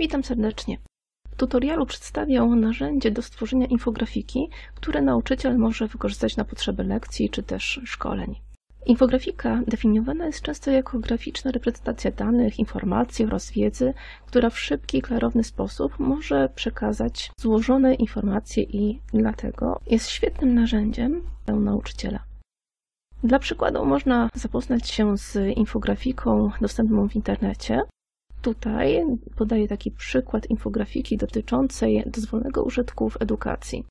Witam serdecznie. W tutorialu przedstawię narzędzie do stworzenia infografiki, które nauczyciel może wykorzystać na potrzeby lekcji czy też szkoleń. Infografika definiowana jest często jako graficzna reprezentacja danych, informacji oraz wiedzy, która w szybki i klarowny sposób może przekazać złożone informacje i dlatego jest świetnym narzędziem dla nauczyciela. Dla przykładu można zapoznać się z infografiką dostępną w internecie. Tutaj podaję taki przykład infografiki dotyczącej dozwolonego użytku w edukacji.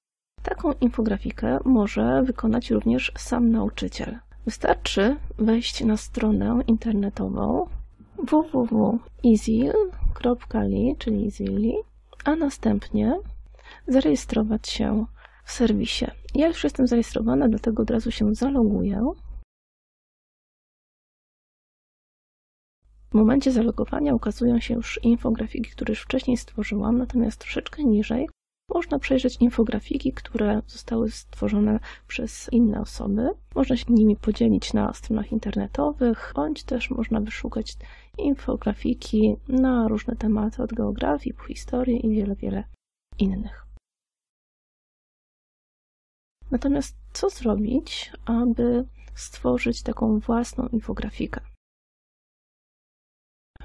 Taką infografikę może wykonać również sam nauczyciel. Wystarczy wejść na stronę internetową www.easyl.li, czyli Easyli, a następnie zarejestrować się w serwisie. Ja już jestem zarejestrowana, dlatego od razu się zaloguję. W momencie zalogowania ukazują się już infografiki, które już wcześniej stworzyłam, natomiast troszeczkę niżej można przejrzeć infografiki, które zostały stworzone przez inne osoby. Można się nimi podzielić na stronach internetowych, bądź też można wyszukać infografiki na różne tematy od geografii po historię i wiele, wiele innych. Natomiast co zrobić, aby stworzyć taką własną infografikę?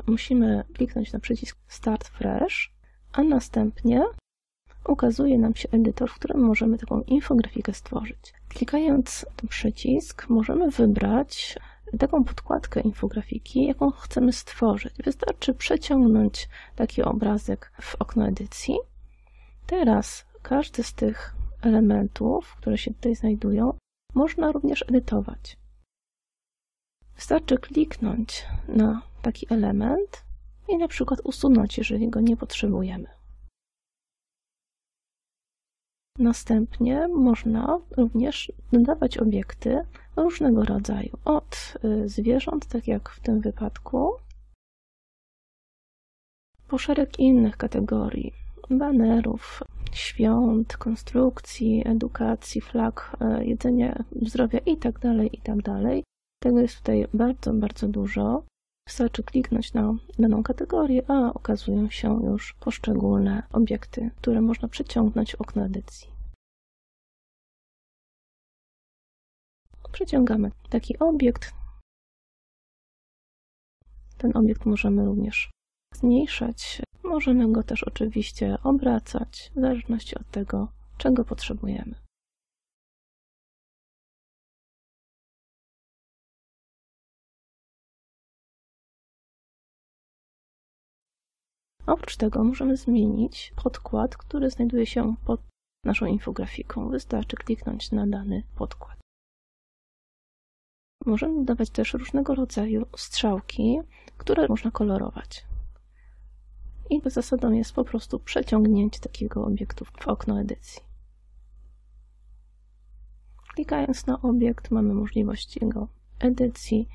Musimy kliknąć na przycisk Start Fresh, a następnie ukazuje nam się edytor, w którym możemy taką infografikę stworzyć. Klikając ten przycisk możemy wybrać taką podkładkę infografiki, jaką chcemy stworzyć. Wystarczy przeciągnąć taki obrazek w okno edycji. Teraz każdy z tych elementów, które się tutaj znajdują, można również edytować. Wystarczy kliknąć na taki element i na przykład usunąć, jeżeli go nie potrzebujemy. Następnie można również dodawać obiekty różnego rodzaju, od y, zwierząt, tak jak w tym wypadku, po szereg innych kategorii, banerów, świąt, konstrukcji, edukacji, flag, y, jedzenia, zdrowia itd., tak itd. Tak Tego jest tutaj bardzo, bardzo dużo. Wystarczy kliknąć na daną kategorię, a okazują się już poszczególne obiekty, które można przeciągnąć w okno edycji. Przeciągamy taki obiekt. Ten obiekt możemy również zmniejszać. Możemy go też oczywiście obracać, w zależności od tego, czego potrzebujemy. Oprócz tego możemy zmienić podkład, który znajduje się pod naszą infografiką. Wystarczy kliknąć na dany podkład. Możemy dodawać też różnego rodzaju strzałki, które można kolorować. I zasadą jest po prostu przeciągnięcie takiego obiektu w okno edycji. Klikając na obiekt mamy możliwość jego edycji,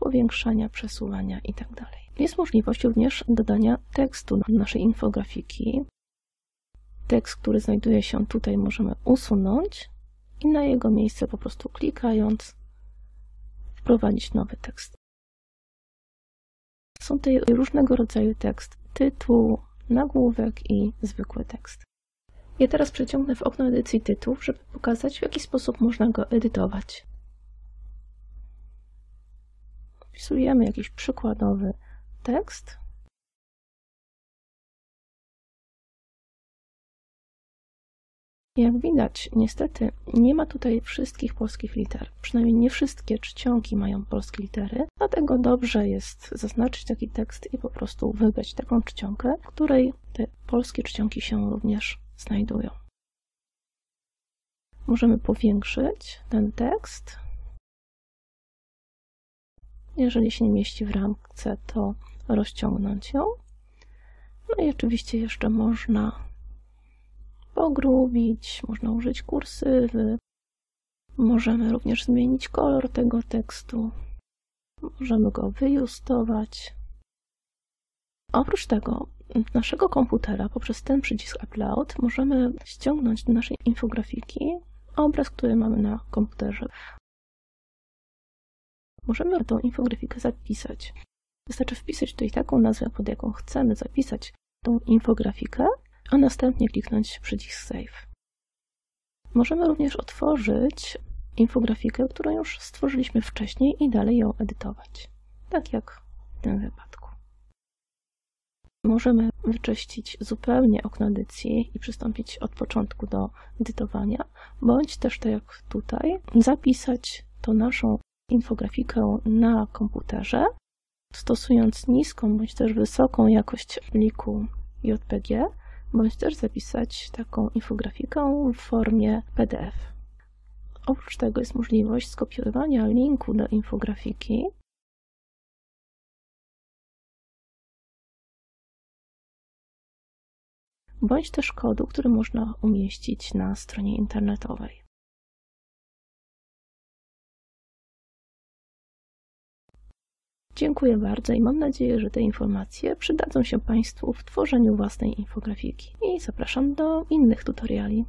powiększania, przesuwania itd. Tak jest możliwość również dodania tekstu do naszej infografiki. Tekst, który znajduje się tutaj, możemy usunąć i na jego miejsce po prostu klikając wprowadzić nowy tekst. Są tutaj różnego rodzaju tekst, tytuł, nagłówek i zwykły tekst. Ja teraz przeciągnę w okno edycji tytułów, żeby pokazać w jaki sposób można go edytować. Wpisujemy jakiś przykładowy tekst. Jak widać, niestety nie ma tutaj wszystkich polskich liter. Przynajmniej nie wszystkie czcionki mają polskie litery, dlatego dobrze jest zaznaczyć taki tekst i po prostu wybrać taką czcionkę, w której te polskie czcionki się również znajdują. Możemy powiększyć ten tekst. Jeżeli się nie mieści w ramce, to rozciągnąć ją. No i oczywiście jeszcze można pogrubić, można użyć kursywy. Możemy również zmienić kolor tego tekstu. Możemy go wyjustować. Oprócz tego naszego komputera poprzez ten przycisk Upload możemy ściągnąć do naszej infografiki obraz, który mamy na komputerze. Możemy tą infografikę zapisać. Wystarczy wpisać tutaj taką nazwę, pod jaką chcemy zapisać tą infografikę, a następnie kliknąć przycisk Save. Możemy również otworzyć infografikę, którą już stworzyliśmy wcześniej i dalej ją edytować, tak jak w tym wypadku. Możemy wyczyścić zupełnie okno edycji i przystąpić od początku do edytowania, bądź też tak jak tutaj, zapisać to naszą infografikę na komputerze, stosując niską bądź też wysoką jakość pliku JPG, bądź też zapisać taką infografikę w formie PDF. Oprócz tego jest możliwość skopiowania linku do infografiki bądź też kodu, który można umieścić na stronie internetowej. Dziękuję bardzo i mam nadzieję, że te informacje przydadzą się Państwu w tworzeniu własnej infografiki. I zapraszam do innych tutoriali.